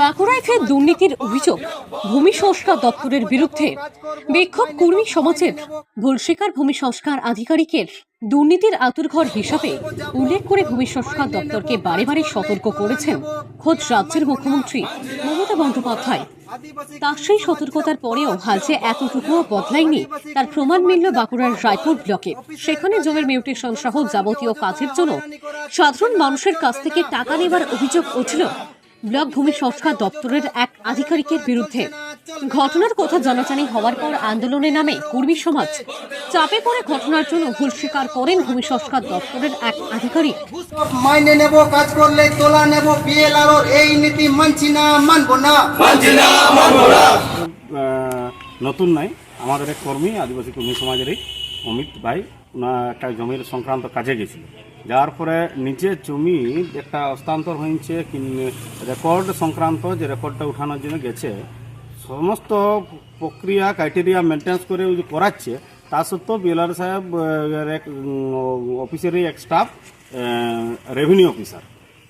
বাঁকুড়ায় ফের দুর্নীতির অভিযোগ। ভূমি সংস্কার দপ্তরের বিরুদ্ধে বিক্ষোভ কর্মী সমাজের। ভুল স্বীকার ভূমি সংস্কার আধিকারিকের দুর্নীতির আতুরঘর হিসাবে উল্লেখ করে ভূমি সংস্কার দপ্তরকে বারে বারে সতর্ক করেছেন খোদ রাজ্যের মুখ্যমন্ত্রী মমতা বন্দ্যোপাধ্যায়। তার সেই সতর্কতার পরেও হাল যে এতটুকুও বদলায়নি, তার প্রমাণ মিলল বাঁকুড়ার রায়পুর ব্লকে। সেখানে জমির মিউটেশন সহ যাবতীয় কাজের জন্য সাধারণ মানুষের কাছ থেকে টাকা নেবার অভিযোগ উঠল। ব্লক ভূমি সংস্কার দপ্তরের এক আধিকারিকের বিরুদ্ধে। ঘটনার কথা জানাজানি হওয়ার পর আন্দোলনে নামে কর্মী সমাজ চাপে পড়ে ঘটনার জন্য ভুল স্বীকার করেন ভূমি সংস্কার দপ্তরের এক আধিকারিক। মাইনে নেব কাজ করলে তোলা নেব বিএলআর এই নীতি মানছি না মানবো না। আহ, নতুন নাই আমাদের এক কর্মী আদিবাসী কর্মী সমাজেরই অমিত ভাই ওনার একটা জমির সংক্রান্ত কাজে গেছিল। যার পরে নিজে জমি একটা হস্তান্তর হয়েছে রেকর্ড সংক্রান্ত যে রেকর্ডটা উঠানোর জন্য গেছে, সমস্ত প্রক্রিয়া ক্রাইটেরিয়া মেনটেন্স করে করাচ্ছে, তা সত্ত্বেও বিএলআর সাহেব অফিসেরই এক staff revenue officer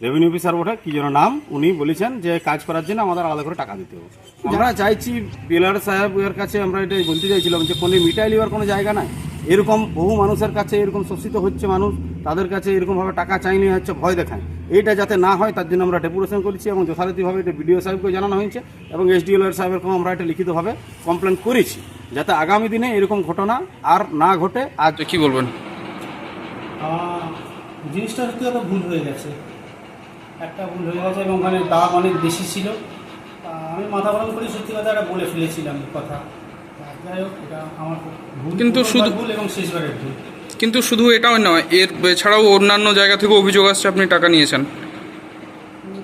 revenue officer বটে কি যেন নাম উনি বলেছেন যে কাজ করার জন্য আমাদের আলাদা করে টাকা দিতে হবে। আমরা চাইছি বিএলআর সাহেবের কাছে আমরা এটা বলতে চাইছিলাম যে কোনো মিটাই লিবার কোনো জায়গা নাই। এরকম বহু মানুষের কাছে এরকম শোষিত হচ্ছে মানুষ তাদের কাছে এরকমভাবে টাকা চাইলে হচ্ছে ভয় দেখায়। এইটা যাতে না হয় তার জন্য আমরা ডেপুটেশন করেছি এবং যথারীতিভাবে এটা বিডিও সাহেবকে জানানো হয়েছে এবং এসডিএল সাহেবেরকেও আমরা এটা লিখিতভাবে কমপ্লেন করেছি যাতে আগামী দিনে এরকম ঘটনা আর না ঘটে। আর কি বলবেন? জিনিসটা সত্যি ভুল হয়ে গেছে। একটা ভুল হয়ে গেছে এবং ওখানে দাম অনেক বেশি ছিল। আমি মাথা গরম করে সত্যি কথা এটা বলে ফেলেছিলাম কথা। যাই হোক এটা আমার ভুল কিন্তু শুধু- ভুল এবং শেষবারের ভুল। কিন্তু শুধু এটাও নয় এর ছাড়াও অন্যান্য জায়গা থেকে অভিযোগ আসছে আপনি টাকা নিয়েছেন।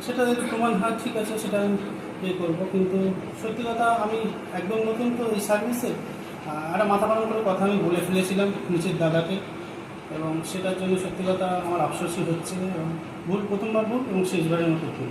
সেটা যদি প্রমাণ হয় ঠিক আছে সেটা আমি ইয়ে করব। কিন্তু সত্যি কথা আমি একদম নতুন তো এই সার্ভিসে একটা মাথা গরম করে কথা আমি বলে ফেলেছিলাম নিচের দাদাকে। এবং সেটার জন্য সত্যি কথা আমার আফসোসই হচ্ছে এবং ভুল প্রথমবার ভুল এবং শেষবারের মতো ভুল।